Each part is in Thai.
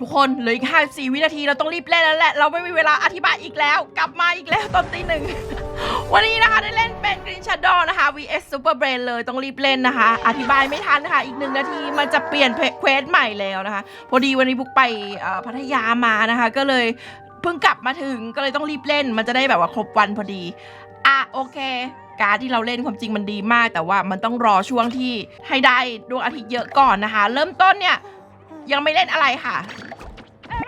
ทุกคนเหลืออีกห้าสี่วินาทีเราต้องรีบเล่นแล้วแหละ เราไม่มีเวลาอธิบายอีกแล้ว กลับมาอีกแล้วตอนตีหนึ่ง วันนี้นะคะได้เล่นเป็น Green Shadow นะคะ vs Super Brain เลยต้องรีบเล่นนะคะ อธิบายไม่ทันนะคะอีกหนึ่งนาทีมันจะเปลี่ยนเควสใหม่แล้วนะคะ พอดีวันนี้บุกไปพัทยามานะคะ ก็เลยเพิ่งกลับมาถึงก็เลยต้องรีบเล่น มันจะได้แบบว่าครบวันพอดี อะโอเคการที่เราเล่นความจริงมันดีมาก แต่ว่ามันต้องรอช่วงที่ให้ได้ดวงอาทิตย์เยอะก่อนนะคะ เริ่มต้นเนี่ยยังไม่เล่นอะไรค่ะ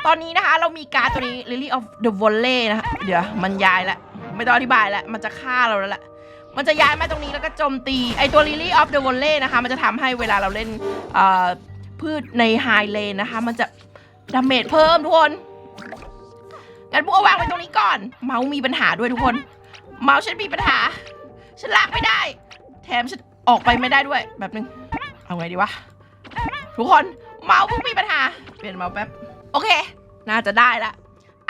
ตอนนี้นะคะเรามีการตัวนี้ Lily of the Volley นะคะเดี๋ยวมันย้ายแล้วไม่ต้องอธิบายแล้วมันจะฆ่าเราแล้วแหละมันจะย้ายมาตรงนี้แล้วก็โจมตีไอตัว Lily of the Volley นะคะ มันจะทำให้เวลาเราเล่นพืชในไฮเลนนะคะ มันจะดาเมจเพิ่มทุกคนงั้นบุ๊กเอาวางไว้ตรงนี้ก่อน เมาส์มีปัญหาด้วยทุกคน เมาส์ฉันมีปัญหา ฉันลากไม่ได้ แถมฉันออกไปไม่ได้ด้วยแบบนึง เอาไงดีวะ ทุกคนเมาส์บุ๊กมีปัญหา เปลี่ยนเมาส์แป๊บ โอเค น่าจะได้ละ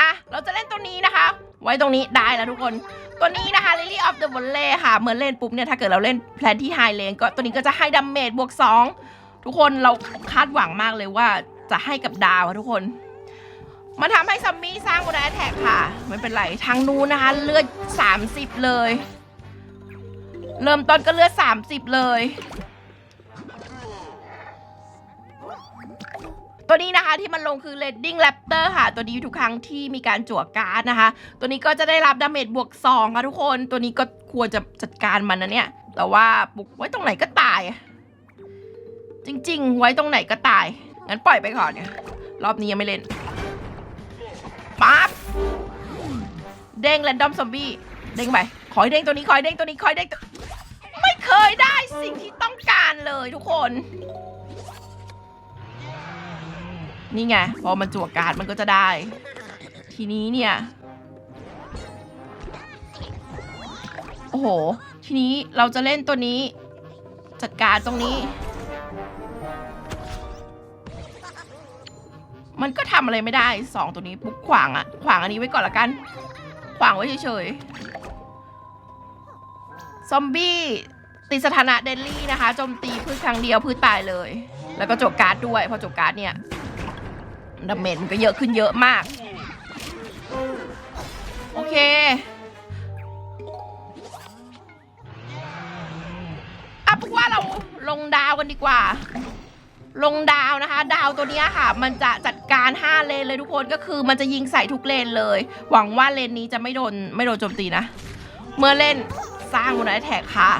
อะเราจะเล่นตัวนี้นะคะ ไว้ตรงนี้ได้แล้วทุกคน ตัวนี้นะคะ Lily of the Volley ค่ะเมื่อเล่นปุ๊บเนี่ยถ้าเกิดเราเล่นแพลนที่ไฮเลนก็ตัวนี้ก็จะให้ดาเมจบวก 2 ทุกคนเราคาดหวังมากเลยว่าจะให้กับดาวะทุกคนมันทำให้ซัมมี่สร้างบนแอทแท็กค่ะไม่เป็นไรทางนู้นนะคะ เลือด 30 เลย เริ่มต้นก็เลือด 30 เลย ตัวนี้นะคะที่มันลงคือ Redding Raptor ค่ะ ตัวนี้ทุกครั้งที่มีการจั่วการ์ดนะคะ ตัวนี้ก็จะได้รับดาเมจบวก2ค่ะทุกคน ตัวนี้ก็ควรจะจัดการมันนะเนี่ย แต่ว่าบุกไว้ตรงไหนก็ตาย จริง ๆ ไว้ตรงไหนก็ตาย งั้นปล่อยไปก่อนเนี่ย รอบนี้ยังไม่เล่นปั๊บ เด้งแรนดอมซอมบี้ เด้งไป ขอให้เด้งตัวนี้ ขอให้เด้งตัวนี้ ขอให้เด้งตัวไม่เคยได้สิ่งที่ต้องการเลยทุกคน นี่ไง พอมันจั่วการ์ดมันก็จะได้ ทีนี้เนี่ย โอ้โห ทีนี้เราจะเล่นตัวนี้ จัดการตรงนี้ มันก็ทำอะไรไม่ได้สองตัวนี้ปุ๊บขวางอะขวางอันนี้ไว้ก่อนละกัน ขวางไว้เฉยๆ ซอมบี้ติดสถานะเดนลี่นะคะโจมตีพืชครั้งเดียวพืชตายเลย แล้วก็จบการ์ดด้วย พอจบการ์ดเนี่ย ดาเมจมันก็เยอะขึ้นเยอะมาก โอเค อะพวกว่าเราลงดาวกันดีกว่า ลงดาวนะคะ ดาวตัวนี้ค่ะ มันจะจัดการ 5 เลนเลยทุกคนก็คือมันจะยิงใส่ทุกเลนเลย หวังว่าเลนนี้จะไม่โดนไม่โดนโจมตีนะ เมื่อเล่นสร้างบนไอแท็กค่ะ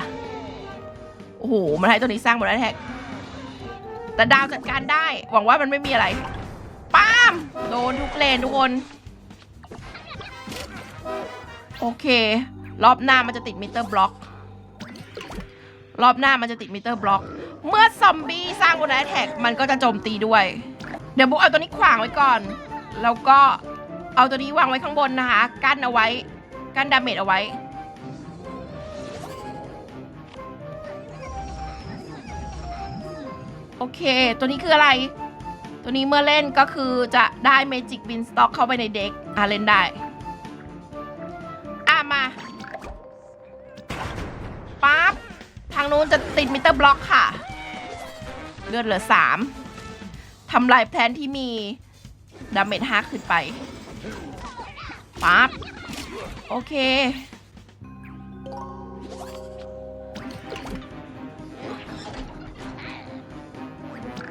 โอ้โหมันให้ตัวนี้สร้างบนไอแท็กแต่ดาวจัดการได้ หวังว่ามันไม่มีอะไร ป้ามโดนทุกเลนทุกคน โอเค รอบหน้ามันจะติดมิเตอร์บล็อก รอบหน้ามันจะติดมิเตอร์บล็อก เมื่อซอมบี้สร้างบนไอแท็กมันก็จะโจมตีด้วย เดี๋ยวบุ๊กเอาตัวนี้ขวางไว้ก่อน แล้วก็เอาตัวนี้วางไว้ข้างบนนะคะ กั้นเอาไว้ กั้นดาเมจเอาไว้โอเค ตัวนี้คืออะไร ตัวนี้เมื่อเล่นก็คือจะได้เมจิกบินสต็อกเข้าไปในเด็กอะเล่นได้ อะมาปั๊บทางนู้นจะติดมิเตอร์บล็อกค่ะ เลือดเหลือ 3ทำลายแพลนที่มีดาเมจ5ขึ้นไปปั๊บโอเค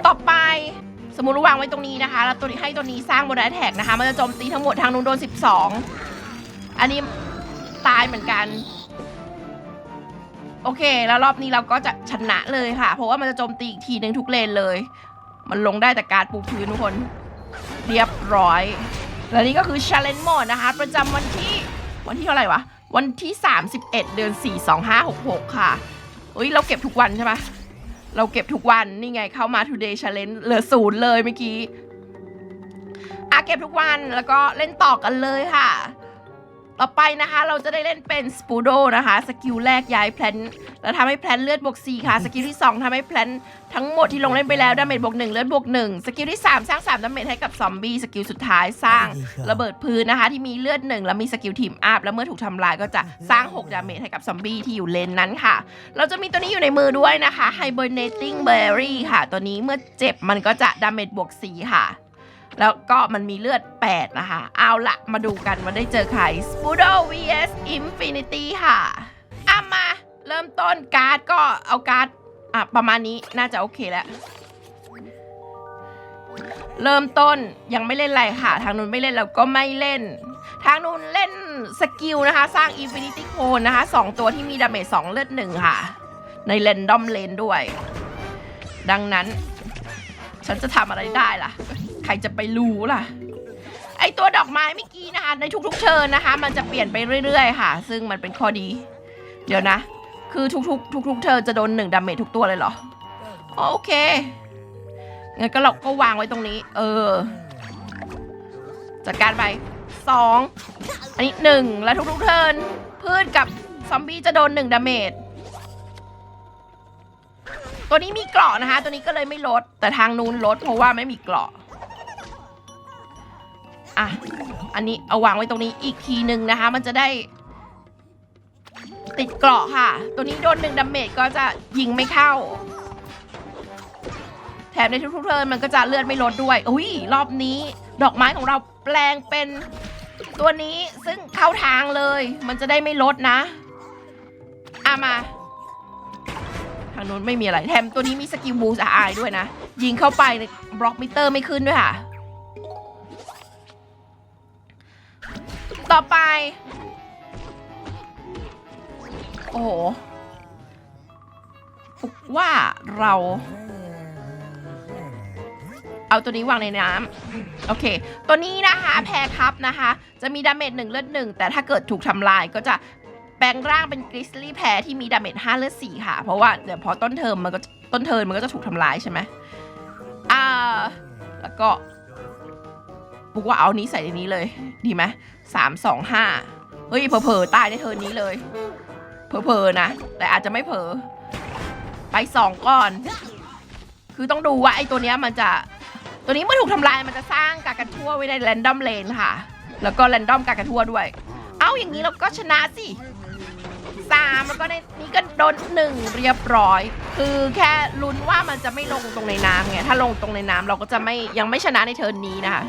ต่อไป สมมติวางไว้ตรงนี้นะคะ แล้วตัวนี้ให้ตัวนี้สร้างบนแท็กนะคะ มันจะโจมตีทั้งหมดทางนู้นโดน 12 อันนี้ตายเหมือนกัน โอเค แล้วรอบนี้เราก็จะชนะเลยค่ะ เพราะว่ามันจะโจมตีอีกทีหนึ่งทุกเลนเลย มันลงได้แต่การปูพื้นทุกคน เรียบร้อย และนี่ก็คือ Challenge Mode นะคะ ประจำวันที่วันที่เท่าไหร่วะ วันที่ 31 เดือน 4 2566 ค่ะเฮ้ย เราเก็บทุกวันใช่ไหม เราเก็บทุกวันนี่ไงเข้ามา Today Challenge เหลือศูนย์เลยเมื่อกี้อะเก็บทุกวันแล้วก็เล่นต่อกันเลยค่ะ ต่อไปนะคะ เราจะได้เล่นเป็นสปูโดนะคะ สกิลแรกย้ายแพลนแล้วทำให้แพลนเลือดบวก4ค่ะ สกิลที่ 2ทำให้แพลนทั้งหมดที่ลงเล่นไปแล้วดาเมจบวก1เลือดบวก1สกิลที่ 3 สร้าง3ดาเมจให้กับซอมบี้สกิลสุดท้ายสร้างระเบิดพื้นนะคะ ที่มีเลือด1แล้วมีสกิลทีมอัพแล้วเมื่อถูกทำลายก็จะสร้าง 6 ดาเมจให้กับซอมบี้ที่อยู่เลนนั้นค่ะ เราจะมีตัวนี้อยู่ในมือด้วยนะคะ Hibernating Berry ค่ะ ตัวนี้เมื่อเจ็บมันก็จะดาเมจบวก4ค่ะ แล้วก็มันมีเลือด 8 นะคะ เอาละมาดูกันว่าได้เจอใคร s p u d o vs Infinity ค่ะอะมาเริ่มต้นการ์ดก็เอาการ์ดอะประมาณนี้น่าจะโอเคแล้ว เริ่มต้นยังไม่เล่นอะไรค่ะ ทางนู้นไม่เล่นแล้วก็ไม่เล่น ทางนู้นเล่นสกิลนะคะ สร้าง Infinity Cone นะคะ 2 ตัวที่มีดาเมจ2เลือด1ค่ะ ในเ a นดอมเลนด้วย ดังนั้น ฉันจะทำอะไรได้ล่ะ ใครจะไปรู้ล่ะ ไอตัวดอกไม้เมื่อกี้นะคะ ในทุกๆเชิญนะคะ มันจะเปลี่ยนไปเรื่อยๆค่ะ ซึ่งมันเป็นข้อดี เดี๋ยวนะ คือทุกๆ ทุกๆเทิร์นจะโดนหนึ่งดาเมจทุกตัวเลยเหรอ โอเค งั้นก็เราก็วางไว้ตรงนี้ เออ จัดการไปสองอันนี้หนึ่งแล้วทุกๆเทิร์นพืชกับซอมบี้จะโดนหนึ่งดาเมจตัวนี้มีเกราะนะคะ ตัวนี้ก็เลยไม่ลด แต่ทางนู้นลดเพราะว่าไม่มีเกราะ อะ อันนี้เอาวางไว้ตรงนี้อีกทีหนึ่งนะคะ มันจะได้ ติดเกราะค่ะ ตัวนี้โดนหนึ่งดาเมจก็จะยิงไม่เข้า แถมในทุกๆเทิร์นมันก็จะเลือดไม่ลดด้วย อุ้ยรอบนี้ ดอกไม้ของเราแปลงเป็นตัวนี้ซึ่งเข้าทางเลย มันจะได้ไม่ลดนะอามา ทางนู้นไม่มีอะไร แถมตัวนี้มีสกิลบูส์อายด้วยนะ ยิงเข้าไปบล็อกมิเตอร์ไม่ขึ้นด้วยค่ะ ต่อไป โอ้โหฟุกว่าเรา เอาตัวนี้วางในน้ำโอเค ตัวนี้นะคะแพรคับนะคะ จะมีดาเมจหนึ่งเลือดหนึ่งแต่ถ้าเกิดถูกทำลายก็จะแปลงร่างเป็นกริสลี่แพรที่มีดาเมจห้าเลือดสี่ค่ะ เพราะว่าเดี๋ยวพอต้นเทอมมันก็ต้นเทอมมันก็จะถูกทำลายใช่ไหมอ่าแล้วก็ บุกว่าเอานี้ใส่ในนี้เลย ดีไหมสามสองห้าเฮ้ยเผลอๆตายในเทิร์นนี้เลยเผลอๆนะ แต่อาจจะไม่เผลอไปสองก่อน คือต้องดูว่าไอ้ตัวเนี้ยมันจะตัวนี้เมื่อถูกทำลายมันจะสร้างกากระทั่วไว้ในแรนดอมเลนค่ะ แล้วก็แรนดอมกากระทั่วด้วย เอ้าอย่างนี้เราก็ชนะสิสามแล้วก็ในนี้ก็โดนหนึ่งเรียบร้อย คือแค่ลุ้นว่ามันจะไม่ลงตรงในน้ำไงถ้าลงตรงในน้ำเราก็จะไม่ยังไม่ชนะในเทิร์นนี้นะคะ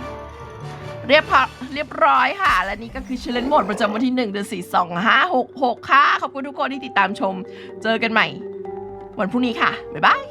เรียบพอเรียบร้อยค่ะ และนี่ก็คือเชลเลนโหมดประจำวันที่1เดือน4 2 5 6 6 ค่ะ ขอบคุณทุกคนที่ติดตามชม เจอกันใหม่ วันพรุ่งนี้ค่ะ บ๊ายบาย